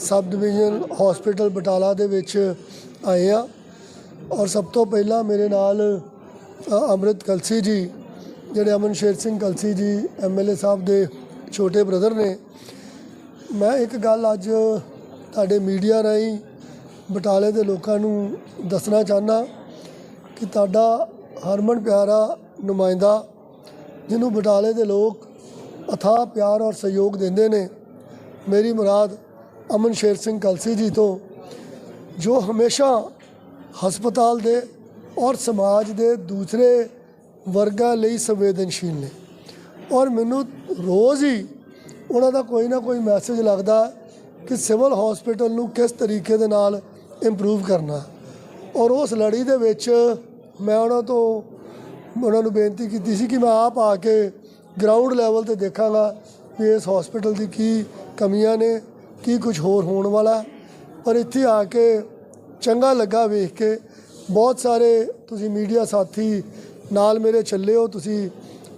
Sub division hospital Batala ਦੇ ਵਿੱਚ ਆਏ ਆ ਔਰ ਸਭ ਤੋਂ ਪਹਿਲਾਂ ਮੇਰੇ ਨਾਲ ਅ, ਅੰਮ੍ਰਿਤ ਕਲਸੀ ਜੀ ਜਿਹੜੇ ਅਮਨ ਸ਼ੇਰ ਸਿੰਘ ਕਲਸੀ ਜੀ ਐਮਐਲਏ ਸਾਹਿਬ ਦੇ ਛੋਟੇ ਬ੍ਰਦਰ ਨੇ। ਮੈਂ ਇੱਕ ਗੱਲ ਅੱਜ ਤੁਹਾਡੇ ਮੀਡੀਆ ਰਾਹੀਂ ਬਟਾਲੇ ਦੇ ਲੋਕਾਂ ਨੂੰ ਦੱਸਣਾ ਚਾਹੁੰਦਾ ਕਿ ਤੁਹਾਡਾ ਹਰਮਨ ਪਿਆਰਾ ਨੁਮਾਇੰਦਾ ਜਿਹਨੂੰ ਬਟਾਲੇ ਦੇ ਲੋਕ ਅਥਾਹ ਪਿਆਰ ਔਰ ਸਹਿਯੋਗ ਦਿੰਦੇ ਨੇ। ਮੇਰੀ ਮੁਰਾਦ ਅਮਨ ਸ਼ੇਰ ਸਿੰਘ ਕਲਸੀ ਜੀ ਤੋਂ, ਜੋ ਹਮੇਸ਼ਾ ਹਸਪਤਾਲ ਦੇ ਔਰ ਸਮਾਜ ਦੇ ਦੂਸਰੇ ਵਰਗਾਂ ਲਈ ਸੰਵੇਦਨਸ਼ੀਲ ਨੇ। ਔਰ ਮੈਨੂੰ ਰੋਜ਼ ਹੀ ਉਹਨਾਂ ਦਾ ਕੋਈ ਨਾ ਕੋਈ ਮੈਸੇਜ ਲੱਗਦਾ ਕਿ ਸਿਵਲ ਹਸਪੀਟਲ ਨੂੰ ਕਿਸ ਤਰੀਕੇ ਦੇ ਨਾਲ ਇੰਪਰੂਵ ਕਰਨਾ। ਔਰ ਉਸ ਲੜੀ ਦੇ ਵਿੱਚ ਮੈਂ ਉਹਨਾਂ ਤੋਂ, ਉਹਨਾਂ ਨੂੰ ਬੇਨਤੀ ਕੀਤੀ ਸੀ ਕਿ ਮੈਂ ਆਪ ਆ ਕੇ ਗਰਾਊਂਡ ਲੈਵਲ ਤੇ ਦੇਖਾਂਗਾ ਵੀ ਇਸ ਹਸਪੀਟਲ ਦੀ ਕੀ ਕਮੀਆਂ ਨੇ, ਕੀ ਕੁਝ ਹੋਰ ਹੋਣ ਵਾਲਾ। ਪਰ ਇੱਥੇ ਆ ਕੇ ਚੰਗਾ ਲੱਗਾ ਵੇਖ ਕੇ। ਬਹੁਤ ਸਾਰੇ ਤੁਸੀਂ ਮੀਡੀਆ ਸਾਥੀ ਨਾਲ ਮੇਰੇ ਚੱਲੇ ਹੋ, ਤੁਸੀਂ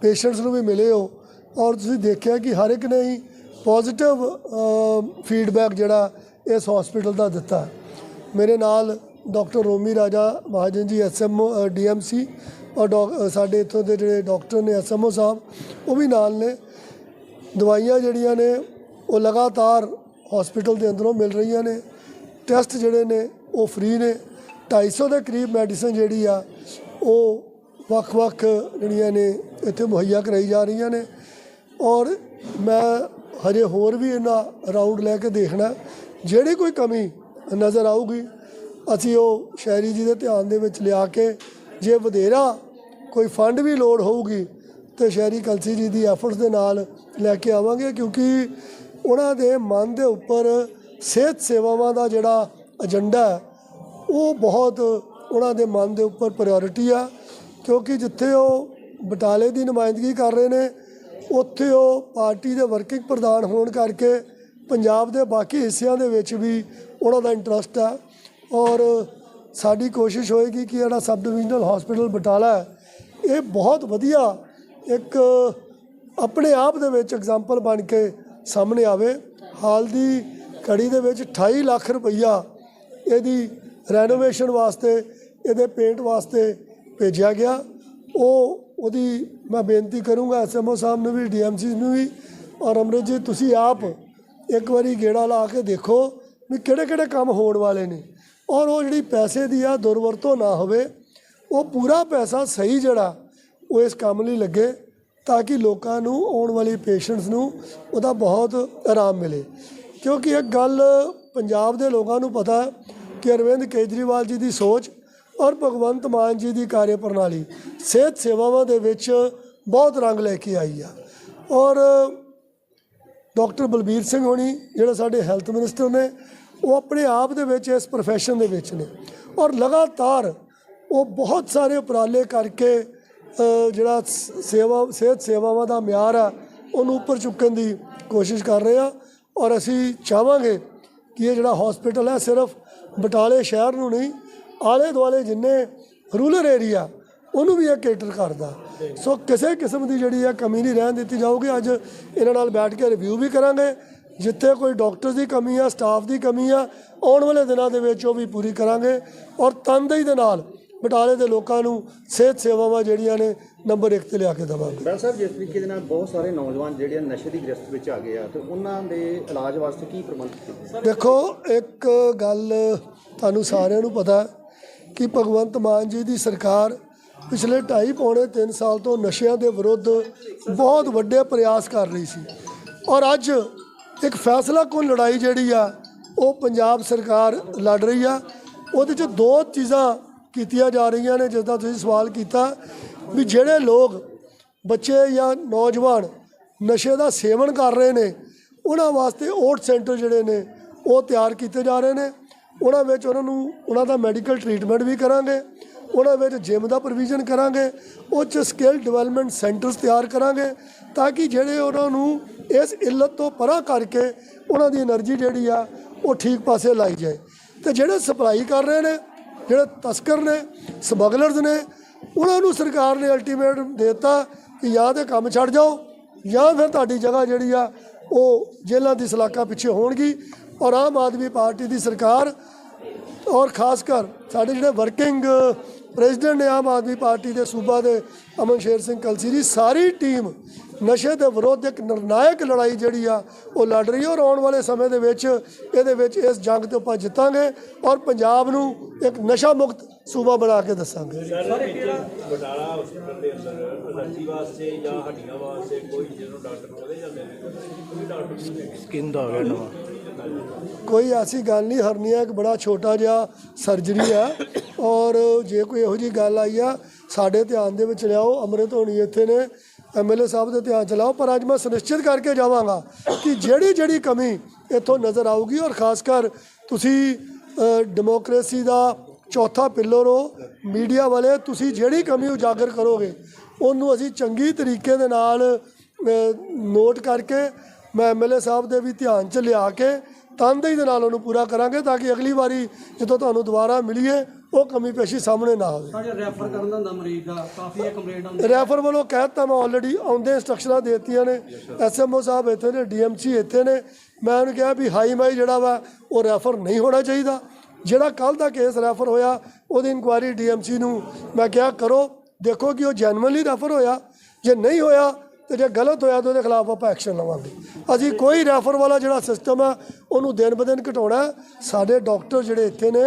ਪੇਸ਼ੈਂਟਸ ਨੂੰ ਵੀ ਮਿਲੇ ਹੋ ਔਰ ਤੁਸੀਂ ਦੇਖਿਆ ਕਿ ਹਰ ਇੱਕ ਨੇ ਹੀ ਪੋਜ਼ਿਟਿਵ ਫੀਡਬੈਕ ਜਿਹੜਾ ਇਸ ਹਸਪੀਟਲ ਦਾ ਦਿੱਤਾ। ਮੇਰੇ ਨਾਲ ਡਾਕਟਰ ਰੋਮੀ ਰਾਜਾ ਮਹਾਜਨ ਜੀ ਐਸਐਮਓ ਡੀਐਮਸੀ ਔਰ ਡਾਕ- ਸਾਡੇ ਇੱਥੋਂ ਦੇ ਜਿਹੜੇ ਡਾਕਟਰ ਨੇ ਐਸਐਮਓ ਸਾਹਿਬ, ਉਹ ਵੀ ਨਾਲ ਨੇ। ਦਵਾਈਆਂ ਜਿਹੜੀਆਂ ਨੇ, ਉਹ ਲਗਾਤਾਰ ਹਸਪੀਟਲ ਦੇ ਅੰਦਰੋਂ ਮਿਲ ਰਹੀਆਂ ਨੇ। ਟੈਸਟ ਜਿਹੜੇ ਨੇ, ਉਹ ਫ੍ਰੀ ਨੇ। 250 ਦੇ ਕਰੀਬ ਮੈਡੀਸਨ ਜਿਹੜੀ ਆ, ਉਹ ਵੱਖ-ਵੱਖ ਜਿਹੜੀਆਂ ਨੇ, ਇੱਥੇ ਮੁਹੱਈਆ ਕਰਾਈ ਜਾ ਰਹੀਆਂ ਨੇ। ਔਰ ਮੈਂ ਹਜੇ ਹੋਰ ਵੀ ਇਹਨਾਂ ਰਾਊਂਡ ਲੈ ਕੇ ਦੇਖਣਾ। ਜਿਹੜੀ ਕੋਈ ਕਮੀ ਨਜ਼ਰ ਆਊਗੀ, ਅਸੀਂ ਉਹ ਸ਼ਹਿਰੀ ਜੀ ਦੇ ਧਿਆਨ ਦੇ ਵਿੱਚ ਲਿਆ ਕੇ ਜੇ ਵਧੇਰਾ ਕੋਈ ਫੰਡ ਵੀ ਲੋੜ ਹੋਊਗੀ ਤੇ ਸ਼ਹਿਰੀ ਕਲਸੀ ਜੀ ਦੀ ਐਫਰਟਸ ਦੇ ਨਾਲ ਲੈ ਕੇ ਆਵਾਂਗੇ, ਕਿਉਂਕਿ ਉਹਨਾਂ ਦੇ ਮਨ ਦੇ ਉੱਪਰ ਸਿਹਤ ਸੇਵਾਵਾਂ ਦਾ ਜਿਹੜਾ ਏਜੰਡਾ ਹੈ, ਉਹ ਬਹੁਤ ਉਹਨਾਂ ਦੇ ਮਨ ਦੇ ਉੱਪਰ ਪ੍ਰਾਇੋਰਟੀ ਆ। ਕਿਉਂਕਿ ਜਿੱਥੇ ਉਹ ਬਟਾਲੇ ਦੀ ਨੁਮਾਇੰਦਗੀ ਕਰ ਰਹੇ ਨੇ, ਉੱਥੇ ਉਹ ਪਾਰਟੀ ਦੇ ਵਰਕਿੰਗ ਪ੍ਰਧਾਨ ਹੋਣ ਕਰਕੇ ਪੰਜਾਬ ਦੇ ਬਾਕੀ ਹਿੱਸਿਆਂ ਦੇ ਵਿੱਚ ਵੀ ਉਹਨਾਂ ਦਾ ਇੰਟਰਸਟ ਆ। ਔਰ ਸਾਡੀ ਕੋਸ਼ਿਸ਼ ਹੋਏਗੀ ਕਿ ਜਿਹੜਾ ਸਬ ਡਿਵੀਜ਼ਨਲ ਹਸਪੀਟਲ ਬਟਾਲਾ ਹੈ, ਇਹ ਬਹੁਤ ਵਧੀਆ ਇੱਕ ਆਪਣੇ ਆਪ ਦੇ ਵਿੱਚ ਐਗਜ਼ਾਮਪਲ ਬਣ ਕੇ ਸਾਹਮਣੇ ਆਵੇ। ਹਾਲ ਦੀ ਘੜੀ ਦੇ ਵਿੱਚ 28 ਲੱਖ ਰੁਪਈਆ ਇਹਦੀ ਰੈਨੋਵੇਸ਼ਨ ਵਾਸਤੇ, ਇਹਦੇ ਪੇਂਟ ਵਾਸਤੇ ਭੇਜਿਆ ਗਿਆ। ਉਹ ਉਹਦੀ ਮੈਂ ਬੇਨਤੀ ਕਰੂੰਗਾ ਐਸਐਮਓ ਸਾਹਿਬ ਨੂੰ ਵੀ ਡੀਐਮਸੀ ਨੂੰ ਵੀ ਔਰ ਅਮਰਿਤ ਜੀ ਤੁਸੀਂ ਆਪ ਇੱਕ ਵਾਰੀ ਗੇੜਾ ਲਾ ਕੇ ਦੇਖੋ ਵੀ ਕਿਹੜੇ ਕਿਹੜੇ ਕੰਮ ਹੋਣ ਵਾਲੇ ਨੇ। ਔਰ ਉਹ ਜਿਹੜੀ ਪੈਸੇ ਦੀ ਆ ਦੁਰਵਰਤੋਂ ਨਾ ਹੋਵੇ, ਉਹ ਪੂਰਾ ਪੈਸਾ ਸਹੀ ਜਿਹੜਾ, ਉਹ ਇਸ ਕੰਮ ਲਈ ਲੱਗੇ ਤਾਂ ਕਿ ਲੋਕਾਂ ਨੂੰ ਆਉਣ ਵਾਲੀ ਪੇਸ਼ੈਂਟਸ ਨੂੰ ਉਹਦਾ ਬਹੁਤ ਆਰਾਮ ਮਿਲੇ। ਕਿਉਂਕਿ ਇੱਕ ਗੱਲ ਪੰਜਾਬ ਦੇ ਲੋਕਾਂ ਨੂੰ ਪਤਾ ਕਿ ਅਰਵਿੰਦ ਕੇਜਰੀਵਾਲ ਜੀ ਦੀ ਸੋਚ ਔਰ ਭਗਵੰਤ ਮਾਨ ਜੀ ਦੀ ਕਾਰਜ ਪ੍ਰਣਾਲੀ ਸਿਹਤ ਸੇਵਾਵਾਂ ਦੇ ਵਿੱਚ ਬਹੁਤ ਰੰਗ ਲੈ ਕੇ ਆਈ ਆ। ਔਰ ਡਾਕਟਰ ਬਲਬੀਰ ਸਿੰਘ ਹੋਣੀ, ਜਿਹੜੇ ਸਾਡੇ ਹੈਲਥ ਮਿਨਿਸਟਰ ਨੇ ਉਹ ਆਪਣੇ ਆਪ ਦੇ ਵਿੱਚ, ਇਸ profession ਦੇ ਵਿੱਚ ਨੇ। ਔਰ ਲਗਾਤਾਰ ਉਹ ਬਹੁਤ ਸਾਰੇ ਉਪਰਾਲੇ ਕਰਕੇ ਜਿਹੜਾ ਸ- ਸੇਵਾ, ਸਿਹਤ ਸੇਵਾਵਾਂ ਦਾ ਮਿਆਰ ਆ, ਉਹਨੂੰ ਉੱਪਰ ਚੁੱਕਣ ਦੀ ਕੋਸ਼ਿਸ਼ ਕਰ ਰਹੇ ਆ। ਔਰ ਅਸੀਂ ਚਾਹਾਂਗੇ ਕਿ ਇਹ ਜਿਹੜਾ ਹਸਪੀਟਲ ਹੈ, ਸਿਰਫ ਬਟਾਲੇ ਸ਼ਹਿਰ ਨੂੰ ਨਹੀਂ, ਆਲੇ ਦੁਆਲੇ ਜਿੰਨੇ ਰੂਰਲ ਏਰੀਆ ਉਹਨੂੰ ਵੀ ਇਹ ਕੇਟਰ ਕਰਦਾ। ਸੋ ਕਿਸੇ ਕਿਸਮ ਦੀ ਜਿਹੜੀ ਹੈ ਕਮੀ ਨਹੀਂ ਰਹਿਣ ਦਿੱਤੀ ਜਾਊਗੀ। ਅੱਜ ਇਹਨਾਂ ਨਾਲ ਬੈਠ ਕੇ ਰਿਵਿਊ ਵੀ ਕਰਾਂਗੇ। ਜਿੱਥੇ ਕੋਈ ਡਾਕਟਰਸ ਦੀ ਕਮੀ ਆ ਸਟਾਫ ਦੀ ਕਮੀ ਆ ਆਉਣ ਵਾਲੇ ਦਿਨਾਂ ਦੇ ਵਿੱਚ ਉਹ ਵੀ ਪੂਰੀ ਕਰਾਂਗੇ ਔਰ ਤਨਦੇਹੀ ਦੇ ਨਾਲ ਬਟਾਲੇ ਦੇ ਲੋਕਾਂ ਨੂੰ ਸਿਹਤ ਸੇਵਾਵਾਂ ਜਿਹੜੀਆਂ ਨੇ ਨੰਬਰ 1 ਤੇ ਲਿਆ ਕੇ ਦੇਵਾਂਗੇ। ਡਾਕਟਰ ਸਾਹਿਬ ਜਿਸ ਤਰੀਕੇ ਦੇ ਨਾਲ ਬਹੁਤ ਸਾਰੇ ਨੌਜਵਾਨ ਜਿਹੜੇ ਨਸ਼ੇ ਦੀ ਗ੍ਰਸਤ ਵਿੱਚ ਆ ਗਏ ਆ ਤੇ ਉਹਨਾਂ ਦੇ ਇਲਾਜ ਵਾਸਤੇ ਕੀ ਪ੍ਰਬੰਧ ਕੀਤੇ ਦੇਖੋ ਇੱਕ ਗੱਲ ਤੁਹਾਨੂੰ ਸਾਰਿਆਂ ਨੂੰ ਪਤਾ ਕਿ ਭਗਵੰਤ ਮਾਨ ਜੀ ਦੀ ਸਰਕਾਰ ਪਿਛਲੇ 2.5 ਪੌਣੇ 3 ਸਾਲ ਤੋਂ ਨਸ਼ਿਆਂ ਦੇ ਵਿਰੁੱਧ ਬਹੁਤ ਵੱਡੇ ਪ੍ਰਯਾਸ ਕਰ ਰਹੀ ਸੀ। ਔਰ ਅੱਜ ਇੱਕ ਫੈਸਲਾ ਕੋਲ ਲੜਾਈ ਜਿਹੜੀ ਆ, ਉਹ ਪੰਜਾਬ ਸਰਕਾਰ ਲੜ ਰਹੀ ਆ। ਉਹਦੇ 'ਚ ਦੋ ਚੀਜ਼ਾਂ ਕੀਤੀਆਂ ਜਾ ਰਹੀਆਂ ਨੇ ਜਿਸ ਦਾ ਤੁਸੀਂ ਸਵਾਲ ਕੀਤਾ ਵੀ ਜਿਹੜੇ ਲੋਕ ਬੱਚੇ ਜਾਂ ਨੌਜਵਾਨ ਨਸ਼ੇ ਦਾ ਸੇਵਨ ਕਰ ਰਹੇ ਨੇ, ਉਹਨਾਂ ਵਾਸਤੇ ਓਟ ਸੈਂਟਰ ਜਿਹੜੇ ਨੇ, ਉਹ ਤਿਆਰ ਕੀਤੇ ਜਾ ਰਹੇ ਨੇ। ਉਹਨਾਂ ਵਿੱਚ ਉਹਨਾਂ ਨੂੰ, ਉਹਨਾਂ ਦਾ ਮੈਡੀਕਲ ਟ੍ਰੀਟਮੈਂਟ ਵੀ ਕਰਾਂਗੇ। ਉਹਨਾਂ ਵਿੱਚ ਜਿਮ ਦਾ ਪ੍ਰੋਵੀਜ਼ਨ ਕਰਾਂਗੇ ਉਹ ਚ ਸਕਿੱਲ ਡਿਵੈਲਪਮੈਂਟ ਸੈਂਟਰਸ ਤਿਆਰ ਕਰਾਂਗੇ ਤਾਂ ਕਿ ਜਿਹੜੇ ਉਹਨਾਂ ਨੂੰ ਇਸ ਇਲਤ ਤੋਂ ਪਰਾਂ ਕਰਕੇ ਉਹਨਾਂ ਦੀ એનર્ਜੀ ਜਿਹੜੀ ਆ, ਉਹ ਠੀਕ ਪਾਸੇ ਲਾਈ ਜਾਏ। ਤੇ ਜਿਹੜੇ ਸਪਲਾਈ ਕਰ ਰਹੇ ਨੇ, ਜਿਹੜੇ ਤਸਕਰ ਨੇ, ਸਮਗਲਰਸ ਨੇ, ਉਹਨਾਂ ਨੂੰ ਸਰਕਾਰ ਨੇ ਅਲਟੀਮੇਟ ਦਿੱਤਾ ਕਿ ਜਾਂ ਤੇ ਕੰਮ ਛੱਡ ਜਾਓ, ਜਾਂ ਫਿਰ ਤੁਹਾਡੀ ਜਗ੍ਹਾ ਜਿਹੜੀ ਆ, ਉਹ ਜੇਲ੍ਹਾਂ ਦੀ ਸਲਾਕਾਂ ਪਿੱਛੇ ਹੋਣਗੀ। ਔਰ ਆਮ ਆਦਮੀ ਪਾਰਟੀ ਦੀ ਸਰਕਾਰ ਔਰ ਖਾਸ ਕਰ ਸਾਡੇ ਜਿਹੜੇ ਵਰਕਿੰਗ ਪ੍ਰੈਜ਼ੀਡੈਂਟ ਨੇ ਆਮ ਆਦਮੀ ਪਾਰਟੀ ਦੇ ਸੂਬਾ ਦੇ ਅਮਨ ਸ਼ੇਰ ਸਿੰਘ ਕਲਸੀ ਦੀ ਸਾਰੀ ਟੀਮ ਨਸ਼ੇ ਦੇ ਵਿਰੁੱਧ ਇੱਕ ਨਿਰਣਾਇਕ ਲੜਾਈ ਜਿਹੜੀ ਆ ਉਹ ਲੜ ਰਹੀ ਹੈ ਔਰ ਆਉਣ ਵਾਲੇ ਸਮੇਂ ਦੇ ਵਿੱਚ ਇਹਦੇ ਵਿੱਚ ਇਸ ਜੰਗ ਤੇ ਆਪਾਂ ਜਿੱਤਾਂਗੇ ਔਰ ਪੰਜਾਬ ਨੂੰ ਇੱਕ ਨਸ਼ਾ ਮੁਕਤ ਸੂਬਾ ਬਣਾ ਕੇ ਦੱਸਾਂਗੇ। ਬਟਾਲਾ ਹਸਪਤਾਲ ਦੇ ਅੰਦਰ ਅਲਰਜੀ ਵਾਸਤੇ ਜਾਂ ਹੱਡੀਆਂ ਵਾਸਤੇ ਕੋਈ ਜਿਹਨੂੰ ਡਾਕਟਰ ਕੋਲੇ ਜਾਂਦੇ ਨੇ? ਕੋਈ ਡਾਕਟਰ ਨਹੀਂ ਹੈਗੇ। ਸਕਿਨ ਦਾ ਹੋ ਗਿਆ ਨਵਾਂ। ਕੋਈ ਐਸੀ ਗੱਲ ਨਹੀਂ ਹਰਨੀਆ ਇੱਕ ਬੜਾ ਛੋਟਾ ਜਿਹਾ ਸਰਜਰੀ ਆ। ਔਰ ਜੇ ਕੋਈ ਇਹੋ ਜੀ ਗੱਲ ਆਈ ਆ ਸਾਡੇ ਧਿਆਨ ਦੇ ਵਿੱਚ ਲਿਆਓ ਅੰਮ੍ਰਿਤ ਹੋਣੀ ਇੱਥੇ ਨੇ ਐਮਐਲਏ ਸਾਹਿਬ ਦੇ ਧਿਆਨ ਚ ਲਾਓ ਪਰ ਅੱਜ ਮੈਂ ਸੁਨਿਸ਼ਚਿਤ ਕਰਕੇ ਜਾਵਾਂਗਾ ਕਿ ਜਿਹੜੀ ਜਿਹੜੀ ਕਮੀ ਇੱਥੋਂ ਨਜ਼ਰ ਆਊਗੀ ਔਰ ਖਾਸ ਕਰ ਤੁਸੀਂ ਅ, ਡੈਮੋਕ੍ਰੇਸੀ ਦਾ ਚੌਥਾ ਪਿੱਲਰ ਹੋ ਮੀਡੀਆ ਵਾਲੇ ਤੁਸੀਂ ਜਿਹੜੀ ਕਮੀ ਉਜਾਗਰ ਕਰੋਗੇ ਉਹਨੂੰ ਅਸੀਂ ਚੰਗੀ ਤਰੀਕੇ ਦੇ ਨਾਲ ਨੋਟ ਕਰਕੇ ਮੈਂ ਐਮਐਲਏ ਸਾਹਿਬ ਦੇ ਵੀ ਧਿਆਨ ਚ ਲਿਆ ਕੇ ਤਨਦੇਹੀ ਦੇ ਨਾਲ ਉਹਨੂੰ ਪੂਰਾ ਕਰਾਂਗੇ ਤਾਂ ਕਿ ਅਗਲੀ ਵਾਰੀ ਜਦੋਂ ਤੁਹਾਨੂੰ ਦੁਬਾਰਾ ਮਿਲੀਏ ਉਹ ਕਮੀ ਪੇਸ਼ੀ ਸਾਹਮਣੇ ਨਾ ਆਵੇ। ਸਾਡੇ ਰੈਫਰ ਕਰਨ ਦਾ ਹੁੰਦਾ ਮਰੀਜ਼ ਦਾ ਕਾਫੀ ਇਹ ਕੰਪਲੇਂਟ ਆਉਂਦੀ ਰੈਫਰ ਵੱਲੋਂ ਕਹਿਤਾ ਮੈਂ ਆਲਰੇਡੀ ਆਉਂਦੇ ਇੰਸਟਰਕਸ਼ਨਾਂ ਦੇ ਦਿੱਤੀਆਂ ਨੇ। ਐਸਐਮਓ ਸਾਹਿਬ ਇੱਥੇ ਨੇ ਡੀਐਮਸੀ ਇੱਥੇ ਨੇ। ਮੈਂ ਉਹਨੂੰ ਕਿਹਾ ਵੀ ਹਾਈ ਮਾਈ ਜਿਹੜਾ ਵਾ ਉਹ ਰੈਫਰ ਨਹੀਂ ਹੋਣਾ ਚਾਹੀਦਾ। ਜਿਹੜਾ ਕੱਲ ਦਾ ਕੇਸ ਰੈਫਰ ਹੋਇਆ ਉਹਦੀ ਇਨਕੁਆਇਰੀ ਡੀਐਮਸੀ ਨੂੰ ਮੈਂ ਕਿਹਾ ਕਰੋ ਦੇਖੋ ਕਿ ਉਹ ਜੈਨੂਇਨਲੀ ਰੈਫਰ ਹੋਇਆ। ਜੇ ਨਹੀਂ ਹੋਇਆ ਤੇ ਜੇ ਗਲਤ ਹੋਇਆ ਤਾਂ ਉਹਦੇ ਖਿਲਾਫ ਆਪਾਂ ਐਕਸ਼ਨ ਲਵਾਂਗੇ। ਅਸੀਂ ਕੋਈ ਰੈਫਰ ਵਾਲਾ ਜਿਹੜਾ ਸਿਸਟਮ ਆ, ਉਹਨੂੰ ਦਿਨ ਬ ਦਿਨ ਘਟਾਉਣਾ ਸਾਡੇ ਡਾਕਟਰ ਜਿਹੜੇ ਇੱਥੇ ਨੇ,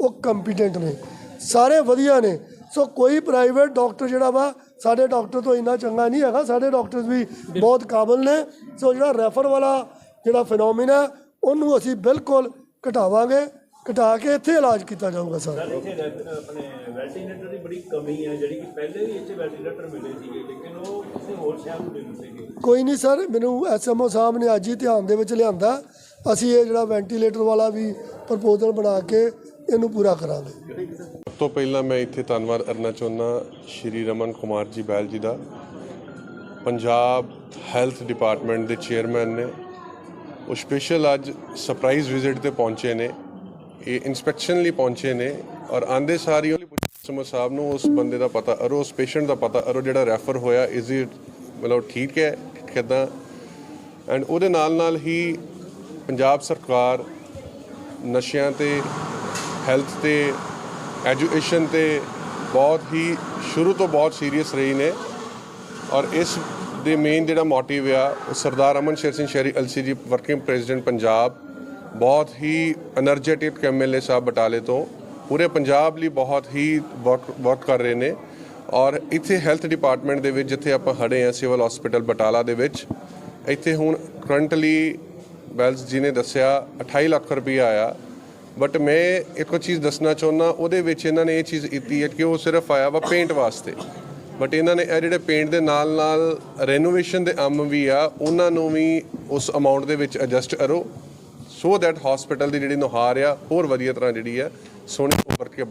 ਉਹ ਕੰਪੀਟੈਂਟ ਨੇ। ਸਾਰੇ ਵਧੀਆ ਨੇ। ਸੋ ਕੋਈ ਪ੍ਰਾਈਵੇਟ ਡਾਕਟਰ ਜਿਹੜਾ ਵਾ, ਸਾਡੇ ਡਾਕਟਰ ਤੋਂ ਇੰਨਾ ਚੰਗਾ ਨਹੀਂ ਹੈਗਾ। ਸਾਡੇ ਡਾਕਟਰਸ ਵੀ ਬਹੁਤ ਕਾਬਲ ਨੇ। ਸੋ ਜਿਹੜਾ ਰੈਫਰ ਵਾਲਾ ਜਿਹੜਾ ਫਿਨੋਮੀਨਾ ਉਹਨੂੰ ਅਸੀਂ ਬਿਲਕੁਲ ਘਟਾਵਾਂਗੇ। ਘਟਾ ਕੇ ਇੱਥੇ ਇਲਾਜ ਕੀਤਾ ਜਾਊਗਾ ਸਰ। ਸਰ ਇੱਥੇ ਰੈਫ- ਆਪਣੇ ਵੈਂਟੀਲੇਟਰ ਦੀ ਬੜੀ ਕਮੀ ਹੈ ਜਿਹੜੀ ਕਿ ਪਹਿਲੇ ਵੀ ਇੱਥੇ ਵੈਂਟੀਲੇਟਰ ਮਿਲੇ ਸੀਗੇ ਲੇਕਿਨ ਉਹ ਕਿਸੇ ਹੋਰ ਸ਼ਹਿਰ ਨੂੰ ਮਿਲਦੇ ਸੀਗੇ ਕੋਈ ਨਹੀਂ ਸਰ ਮੈਨੂੰ ਐਸਐਮਓ ਸਾਹਿਬ ਨੇ ਅੱਜ ਹੀ ਧਿਆਨ ਦੇ ਵਿੱਚ ਲਿਆਂਦਾ। ਅਸੀਂ ਇਹ ਜਿਹੜਾ ਵੈਂਟੀਲੇਟਰ ਵਾਲਾ ਵੀ ਪ੍ਰਪੋਜ਼ਲ ਬਣਾ ਕੇ ਇਹਨੂੰ ਪੂਰਾ ਕਰਾਂਗੇ। ਸਭ ਤੋਂ ਪਹਿਲਾਂ ਮੈਂ ਇੱਥੇ ਧੰਨਵਾਦ ਕਰਨਾ ਚਾਹੁੰਦਾ ਸ਼੍ਰੀ ਰਮਨ ਕੁਮਾਰ ਜੀ ਬੈਲ ਜੀ ਦਾ। ਪੰਜਾਬ ਹੈਲਥ ਡਿਪਾਰਟਮੈਂਟ ਦੇ ਚੇਅਰਮੈਨ ਨੇ। ਉਹ ਸਪੈਸ਼ਲ ਅੱਜ ਸਰਪ੍ਰਾਈਜ਼ ਵਿਜ਼ਿਟ ਤੇ ਪਹੁੰਚੇ ਨੇ। ਇਹ ਇਨਸਪੈਕਸ਼ਨ ਲਈ ਪਹੁੰਚੇ ਨੇ ਔਰ ਆਂਦੇ ਸਾਰੀ ਉਹਲੀ ਸਮੋ ਸਾਹਿਬ ਨੂੰ ਉਸ ਬੰਦੇ ਦਾ ਪਤਾ ਅਰੋ ਉਸ ਪੇਸ਼ੈਂਟ ਦਾ ਪਤਾ ਅਰੋ ਜਿਹੜਾ ਰੈਫਰ ਹੋਇਆ ਇਜ਼ ਇਟ ਮਤਲਬ ਠੀਕ ਹੈ, ਕਿਦਾਂ? ਐਂਡ ਉਹਦੇ ਨਾਲ ਨਾਲ ਹੀ ਪੰਜਾਬ ਸਰਕਾਰ ਨਸ਼ਿਆਂ ਤੇ ਹੈਲਥ ਤੇ ਐਜੂਕੇਸ਼ਨ ਤੇ ਬਹੁਤ ਹੀ ਸ਼ੁਰੂ ਤੋਂ ਬਹੁਤ ਸੀਰੀਅਸ ਰਹੀ ਨੇ। ਔਰ ਇਸ ਦੇ ਮੇਨ ਜਿਹੜਾ ਮੋਟਿਵ ਆ, ਉਹ ਸਰਦਾਰ ਅਮਨ ਸ਼ੇਰ ਸਿੰਘ ਸ਼ਹਿਰੀ ਐਲਸੀਜੀ ਵਰਕਿੰਗ ਪ੍ਰੈਜ਼ੀਡੈਂਟ ਪੰਜਾਬ ਬਹੁਤ ਹੀ એનર્ਜੈਟਿਕ ਐਮਐਲਏ ਸਾਹਿਬ ਬਟਾਲੇ ਤੋਂ। ਪੂਰੇ ਪੰਜਾਬ ਲਈ ਬਹੁਤ ਹੀ ਵਰਕ ਕਰ ਰਹੇ ਨੇ। ਔਰ ਇੱਥੇ ਹੈਲਥ ਡਿਪਾਰਟਮੈਂਟ ਦੇ ਵਿੱਚ ਜਿੱਥੇ ਆਪਾਂ ਖੜੇ ਆ ਸਿਵਲ ਹਸਪੀਟਲ ਬਟਾਲਾ ਦੇ ਵਿੱਚ, ਇੱਥੇ ਹੁਣ ਕਰੰਟਲੀ ਵੈਲਸ ਜੀ ਨੇ ਦੱਸਿਆ 28 ਲੱਖ ਰੁਪਏ ਆਇਆ। ਬਟ ਮੈਂ ਇੱਕ ਚੀਜ਼ ਦੱਸਣਾ ਚਾਹੁੰਦਾ, ਉਹਦੇ ਵਿੱਚ ਇਹਨਾਂ ਨੇ ਇਹ ਚੀਜ਼ ਕੀਤੀ ਹੈ ਕਿ ਉਹ ਸਿਰਫ ਆਇਆ ਵਾ ਪੇਂਟ ਵਾਸਤੇ। ਬਟ ਇਹਨਾਂ ਨੇ ਇਹ ਜਿਹੜੇ ਪੇਂਟ ਦੇ ਨਾਲ ਨਾਲ ਰੈਨੋਵੇਸ਼ਨ ਦੇ ਅੰਮ ਵੀ ਆ, ਉਹਨਾਂ ਨੂੰ ਵੀ ਉਸ ਅਮਾਉਂਟ ਦੇ ਵਿੱਚ ਐਡਜਸਟ ਕਰੋ। ਸੋ ਦੈਟ ਹਸਪੀਟਲ ਦੀ ਜਿਹੜੀ ਨੁਹਾਰ ਆ, ਹੋਰ ਵਧੀਆ ਤਰ੍ਹਾਂ ਜਿਹੜੀ ਆ, ਸੋਹਣੀ ਉੱਪਰ ਕੇ